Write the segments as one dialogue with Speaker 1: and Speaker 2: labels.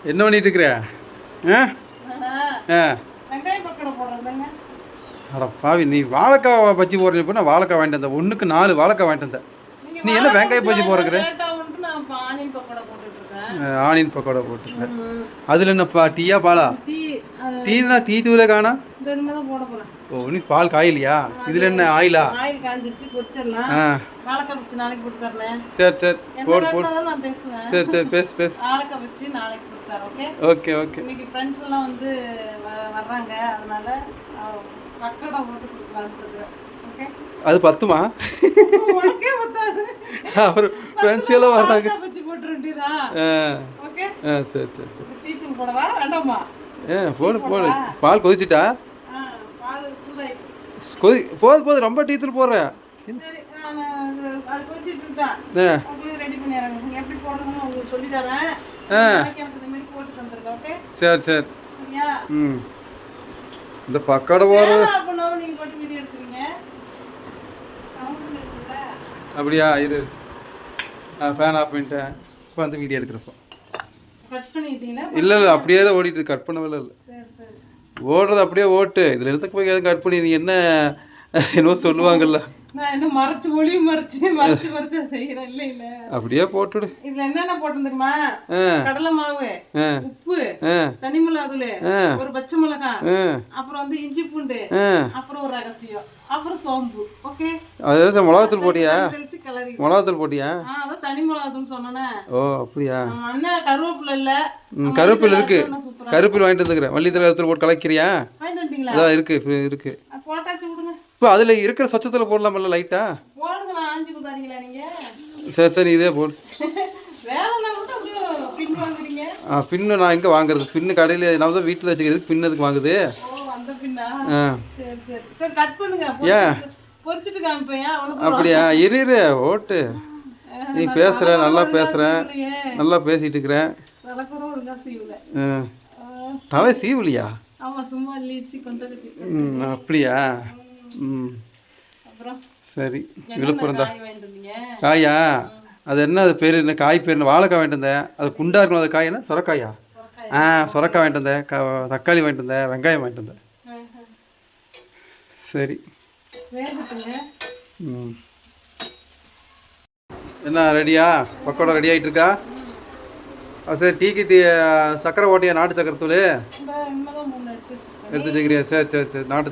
Speaker 1: என்ன பண்ணிட்டு இருக்கிற? அட பாவி நீ வாழைக்காய் பஜ்ஜி போடுறீங்க இப்போ நான் வாழைக்காய் வாங்கிட்டு வந்தேன் ஒன்றுக்கு நாலு வாழைக்காய் வாங்கிட்டு வந்தேன் நீ என்ன வெங்காய போடுற
Speaker 2: நான் இப்போ ஆனியன் பக்கோடா
Speaker 1: போட்டுருக்கேன் அதில் என்னப்பா டீயா பாலா? டீனா டீ தூளே காணா?
Speaker 2: போட
Speaker 1: ஓ நீ பால் காயிலையா? இதில் என்ன ஆயிலா?
Speaker 2: ஆயில் காஞ்சிருச்சு பொரிச்சிடலாம்.
Speaker 1: ஆ.
Speaker 2: வாழைக்காய் வச்சு நாளைக்கு போட்டு தரேன்
Speaker 1: சரி. சரி போடு போடு.
Speaker 2: நான் பேசுவேன்.
Speaker 1: சரி சரி பேசு பேசு.
Speaker 2: வாழைக்காய் வச்சு நாளைக்கு போட்டு தரேன் ஓகே?
Speaker 1: Okay okay.
Speaker 2: இன்னைக்கு ஃப்ரெண்ட்ஸ் எல்லாம் வந்து வர்றாங்க. அதனால பக்கோடா போட்டு ஓகே?
Speaker 1: அது பத்துமா?
Speaker 2: உனக்கே பத்தாது.
Speaker 1: அவர் ஃப்ரெண்ட்ஸ் எல்லாம் வர்றாங்க.
Speaker 2: வாழைக்காய் வச்சு போட்டு வேண்டியதா
Speaker 1: ஆ.
Speaker 2: ஓகே?
Speaker 1: ஆ சரி சரி சரி.
Speaker 2: போடவா? வேண்டாமா?
Speaker 1: ஆ போடு போடு. பால் கொதிச்சிட்டா? கொதி போது போது ரொம்ப டீ தூள் போடுறேன்
Speaker 2: சரி
Speaker 1: சரி ம். இந்த பக்கோடை
Speaker 2: இருக்குல்ல
Speaker 1: அப்படியா இரு. ஃபேன் ஆஃப் பண்ணிட்டேன். இப்போ வந்து வீடியோ எடுக்கிறப்போ
Speaker 2: பண்ணிட்டீங்களா?
Speaker 1: இல்லை இல்லை அப்படியே தான் ஓடிட்டு கட் பண்ணவே இல்லை. ஓடுறது அப்படியே ஓட்டு. இதில் எடுத்துக்கு போய் எதுவும் கட் பண்ணி நீ என்ன என்னவோ சொல்லுவாங்கல்ல.
Speaker 2: நான் என்ன மறைச்சு ஒளியும் மறைச்சு மறைச்சு மறைச்சு செய்கிறேன் இல்லை இல்லை.
Speaker 1: அப்படியே போட்டுடு.
Speaker 2: இதுல என்னென்ன
Speaker 1: ஆ.
Speaker 2: கடலை மாவு உப்பு தனி மிளகாத்தூள்
Speaker 1: ஆ.
Speaker 2: ஒரு பச்சை மிளகாய் அப்புறம் வந்து இஞ்சி பூண்டு அப்புறம் ஒரு ரகசியம் அப்புறம் சோம்பு ஓகே
Speaker 1: அதாவது மிளகாத்தூள் போட்டியா? மிளகாத்தூள் போட்டியா?
Speaker 2: அதான் தனி மிளகாத்தூள் சொன்னேனே.
Speaker 1: ஓ அப்படியா?
Speaker 2: ஆமா, அண்ணன் கருவேப்பிலை இல்ல.
Speaker 1: கருவேப்பில் இருக்கு. கருவேப்பில் வாங்கிட்டு வந்துக்கிறேன். மல்லித்தலை இடத்துல போட்டு கலக்கிறியா?
Speaker 2: வாங்கிட்டு வந்துட்டீங்களா?
Speaker 1: அதான் இருக்கு இருக்கு. இப்போ அதில் இருக்கிற சொச்சத்தில் போடலாமல்ல லைட்டா
Speaker 2: போடுங்க நான் ஆஞ்சு கொடுத்தாருங்களா நீங்க?
Speaker 1: சரி சரி இதே போடு. ஆ பின்னு நான் எங்கே வாங்குறது? பின்னு கடையில் நான் தான் வீட்டில் வச்சுக்கிறதுக்கு பின்னு எதுக்கு வாங்குது? ஆ. ஏன்? அப்படியா? இரு இரு ஓட்டு. நீ பேசுகிற நல்லா பேசுகிறேன் நல்லா பேசிகிட்டு இருக்கிறேன் தலை சீவலியா? அப்படியா? ம். சரி விழுப்புரம் தான்
Speaker 2: காய்
Speaker 1: அது என்ன அது பேர் என்ன காய் பேர் என்ன வாழைக்காய் வாங்கிட்டு வந்தேன். அது குண்டா இருக்கணும் அது காய் என்ன? சொரக்காயா. ஆ சொரக்காய் வாங்கிட்டு வந்தேன். க தக்காளி வாங்கிட்டு வந்தேன். வெங்காயம் வாங்கிட்டு வந்தேன். சரி. ம். என்ன ரெடியா? பக்கோடா ரெடி ஆகிட்டு இருக்கா? அது சரி டீக்கு சக்கரை ஓட்டியா நாட்டு சக்கரை தூள்?
Speaker 2: எடுத்து
Speaker 1: வச்சுக்கிறியா? சரி சரி சரி நாட்டு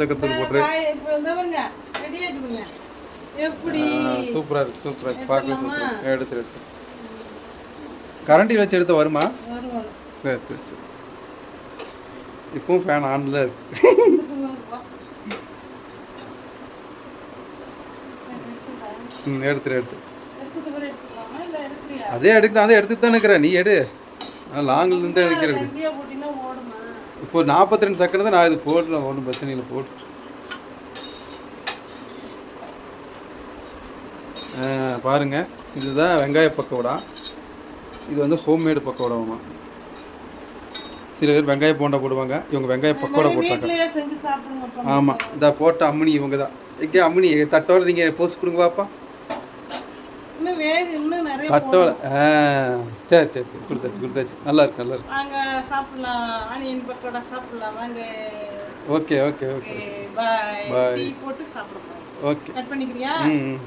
Speaker 2: ஆகிட்டுருங்க எப்படி?
Speaker 1: சூப்பராக இருக்கு சூப்பராக இருக்கு. பார்க்கவே சூப்பராக எடுத்து எடுத்து. கரண்டி வச்சு எடுத்து வருமா? சரி சரி சரி இப்பவும் ஃபேன் ஆனில் இருக்கு.
Speaker 2: வா.
Speaker 1: ம் எடுத்துரு எடுத்து.
Speaker 2: எடுத்துட்டு
Speaker 1: அதே எடுத்து அதே எடுத்து தான் இருக்கிறேன் நீ எடு. நான் லாங்கில் இருந்து தான் இப்போ நாற்பத்தி ரெண்டு செகண்ட் தான் நான் இது போடலாம் ஒன்றும் பிரச்சனை இல்லை போட்டு ஆ, பாருங்க இதுதான் வெங்காய பக்கோடா இது வந்து ஹோம்மேடு பக்கோடாமா சில பேர் வெங்காய போண்டா போடுவாங்க இவங்க வெங்காய பக்கோடா போட்டாங்க ஆமாம் இந்த போட்ட அம்மனி இவங்க தான் எங்கே அம்மனி தட்டோட நீங்கள் போஸ்ட் கொடுங்க பாப்பா.
Speaker 2: இன்னும் வேறு இன்னும் நிறைய
Speaker 1: தட்டோட ஆ சரி சரி சரி. கொடுத்தாச்சு கொடுத்தாச்சு. நல்லா இருக்கு நல்லா இருக்கு.
Speaker 2: வாங்க சாப்பிடலாம். ஆனியன் பக்கோடா சாப்பிடலாம். வாங்க.
Speaker 1: Okay okay okay.
Speaker 2: Bye. Tea போட்டு சாப்பிடலாம்
Speaker 1: ஓகே.
Speaker 2: கட் பண்ணிக்கிறியா?
Speaker 1: ம்.